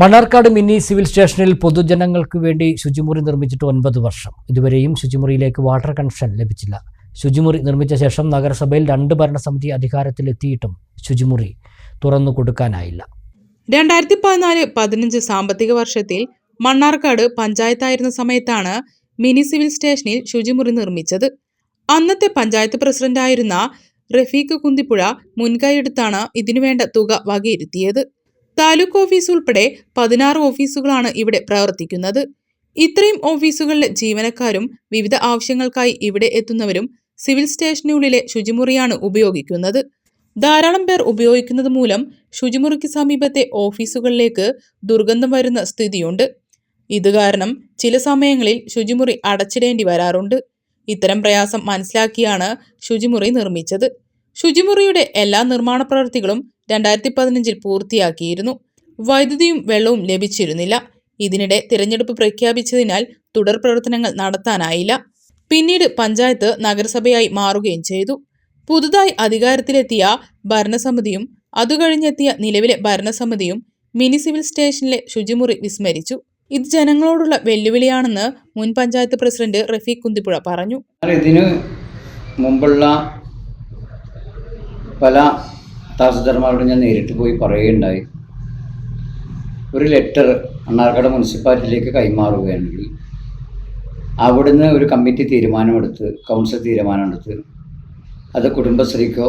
Mannarkkad mini civil സ്റ്റേഷനിൽ പൊതുജനങ്ങൾക്ക് വേണ്ടി ശുചിമുറി നിർമ്മിച്ചിട്ട് ഒൻപത് വർഷം. ഇതുവരെയും ശുചിമുറിയിലേക്ക് വാട്ടർ കണക്ഷൻ ലഭിച്ചില്ല. ശുചിമുറി നിർമ്മിച്ച ശേഷം നഗരസഭയിൽ രണ്ട് ഭരണസമിതി അധികാരത്തിലെത്തിയിട്ടും ശുചിമുറി തുറന്നു കൊടുക്കാനായില്ല. രണ്ടായിരത്തി പതിനാല് പതിനഞ്ച് സാമ്പത്തിക വർഷത്തിൽ മണ്ണാർക്കാട് പഞ്ചായത്തായിരുന്ന സമയത്താണ് മിനി സിവിൽ സ്റ്റേഷനിൽ ശുചിമുറി നിർമ്മിച്ചത്. അന്നത്തെ പഞ്ചായത്ത് പ്രസിഡന്റായിരുന്ന റഫീഖ് കുന്തിപ്പുഴ മുൻകൈയെടുത്താണ് ഇതിനുവേണ്ട തുക വകയിരുത്തിയത്. താലൂക്ക് ഓഫീസ് ഉൾപ്പെടെ പതിനാറ് ഓഫീസുകളാണ് ഇവിടെ പ്രവർത്തിക്കുന്നത്. ഇത്രയും ഓഫീസുകളിലെ ജീവനക്കാരും വിവിധ ആവശ്യങ്ങൾക്കായി ഇവിടെ എത്തുന്നവരും സിവിൽ സ്റ്റേഷനുള്ളിലെ ശുചിമുറിയാണ് ഉപയോഗിക്കുന്നത്. ധാരാളം പേർ ഉപയോഗിക്കുന്നത് മൂലം ശുചിമുറിക്ക് സമീപത്തെ ഓഫീസുകളിലേക്ക് ദുർഗന്ധം വരുന്ന സ്ഥിതിയുണ്ട്. ഇത് കാരണം ചില സമയങ്ങളിൽ ശുചിമുറി അടച്ചിടേണ്ടി വരാറുണ്ട്. ഇത്തരം പ്രയാസം മനസ്സിലാക്കിയാണ് ശുചിമുറി നിർമ്മിച്ചത്. ശുചിമുറിയുടെ എല്ലാ നിർമ്മാണ പ്രവൃത്തികളും രണ്ടായിരത്തി പതിനഞ്ചിൽ പൂർത്തിയാക്കിയിരുന്നു. വൈദ്യുതിയും വെള്ളവും ലഭിച്ചിരുന്നില്ല. ഇതിനിടെ തിരഞ്ഞെടുപ്പ് പ്രഖ്യാപിച്ചതിനാൽ തുടർ പ്രവർത്തനങ്ങൾ നടത്താനായില്ല. പിന്നീട് പഞ്ചായത്ത് നഗരസഭയായി മാറുകയും ചെയ്തു. പുതുതായി അധികാരത്തിലെത്തിയ ഭരണസമിതിയും അതുകഴിഞ്ഞെത്തിയ നിലവിലെ ഭരണസമിതിയും മിനി സിവിൽ സ്റ്റേഷനിലെ ശുചിമുറി വിസ്മരിച്ചു. ഇത് ജനങ്ങളോടുള്ള വെല്ലുവിളിയാണെന്ന് മുൻ പഞ്ചായത്ത് പ്രസിഡന്റ് റഫീഖ് കുന്തിപ്പുഴ പറഞ്ഞു. ഇതിന് മുമ്പുള്ള പല തഹസിൽദാർമാരോടും ഞാൻ നേരിട്ട് പോയി പറയുകയുണ്ടായി. ഒരു ലെറ്റർ മണ്ണാർക്കാട് മുനിസിപ്പാലിറ്റിയിലേക്ക് കൈമാറുകയാണെങ്കിൽ അവിടുന്ന് ഒരു കമ്മിറ്റി തീരുമാനമെടുത്ത് കൗൺസിൽ തീരുമാനമെടുത്ത് അത് കുടുംബശ്രീക്കോ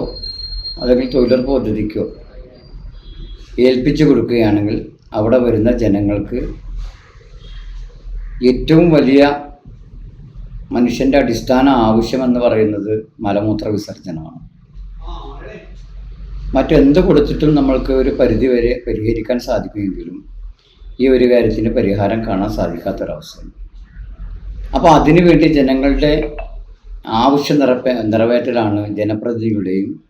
അല്ലെങ്കിൽ തൊഴിലുറപ്പ് പദ്ധതിക്കോ ഏൽപ്പിച്ചു കൊടുക്കുകയാണെങ്കിൽ അവിടെ വരുന്ന ജനങ്ങൾക്ക് ഏറ്റവും വലിയ മനുഷ്യന്റെ അടിസ്ഥാന ആവശ്യമെന്ന് പറയുന്നത് മലമൂത്ര വിസർജനമാണ് മറ്റെന്ത് കൊടുത്തിട്ടും നമ്മൾക്ക് ഒരു പരിധി വരെ പരിഹരിക്കാൻ സാധിക്കുമെങ്കിലും ഈ ഒരു കാര്യത്തിന് പരിഹാരം കാണാൻ സാധിക്കാത്തൊരവസ്ഥയാണ്. അപ്പോൾ അതിനുവേണ്ടി ജനങ്ങളുടെ ആവശ്യം നിറപ്പേ നിറവേറ്റലാണ് ജനപ്രതിനിധികളുടെയും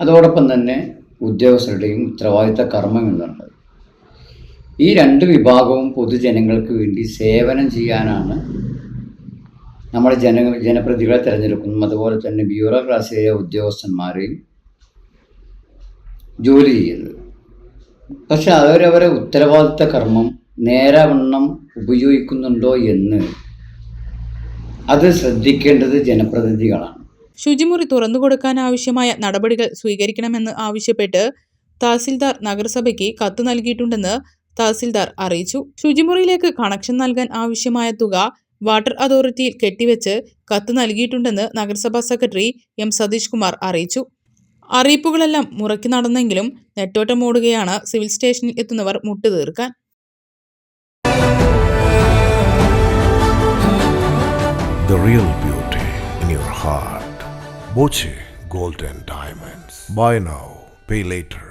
അതോടൊപ്പം തന്നെ ഉദ്യോഗസ്ഥരുടെയും ഉത്തരവാദിത്ത കർമ്മം എന്നുള്ളത്. ഈ രണ്ട് വിഭാഗവും പൊതുജനങ്ങൾക്ക് വേണ്ടി സേവനം ചെയ്യാനാണ് നമ്മുടെ ജന ജനപ്രതികളെ തിരഞ്ഞെടുക്കുന്നതും അതുപോലെ തന്നെ ബ്യൂറോക്രാസിയിലെ ഉദ്യോഗസ്ഥന്മാരെയും ജോലി ചെയ്യുന്നത്. പക്ഷെ അവരവരെ ഉത്തരവാദിത്ത കർമ്മം നേരവണ്ണം ഉപയോഗിക്കുന്നുണ്ടോ എന്ന് അത് ശ്രദ്ധിക്കേണ്ടത് ജനപ്രതിനിധികളാണ്. ശുചിമുറി തുറന്നുകൊടുക്കാൻ ആവശ്യമായ നടപടികൾ സ്വീകരിക്കണമെന്ന് ആവശ്യപ്പെട്ട് തഹസിൽദാർ നഗരസഭയ്ക്ക് കത്ത് നൽകിയിട്ടുണ്ടെന്ന് തഹസിൽദാർ അറിയിച്ചു. ശുചിമുറിയിലേക്ക് കണക്ഷൻ നൽകാൻ ആവശ്യമായ തുക വാട്ടർ അതോറിറ്റിയിൽ കെട്ടിവെച്ച് കത്ത് നൽകിയിട്ടുണ്ടെന്ന് നഗരസഭാ സെക്രട്ടറി എം സതീഷ് കുമാർ അറിയിച്ചു. അറിയിപ്പുകളെല്ലാം മുറക്കി നടന്നെങ്കിലും നെട്ടോട്ടമോടുകയാണ് സിവിൽ സ്റ്റേഷനിൽ എത്തുന്നവർ മുട്ടുതീർക്കാൻ The real beauty in your heart. Boche Golden Diamonds. Buy now, pay later.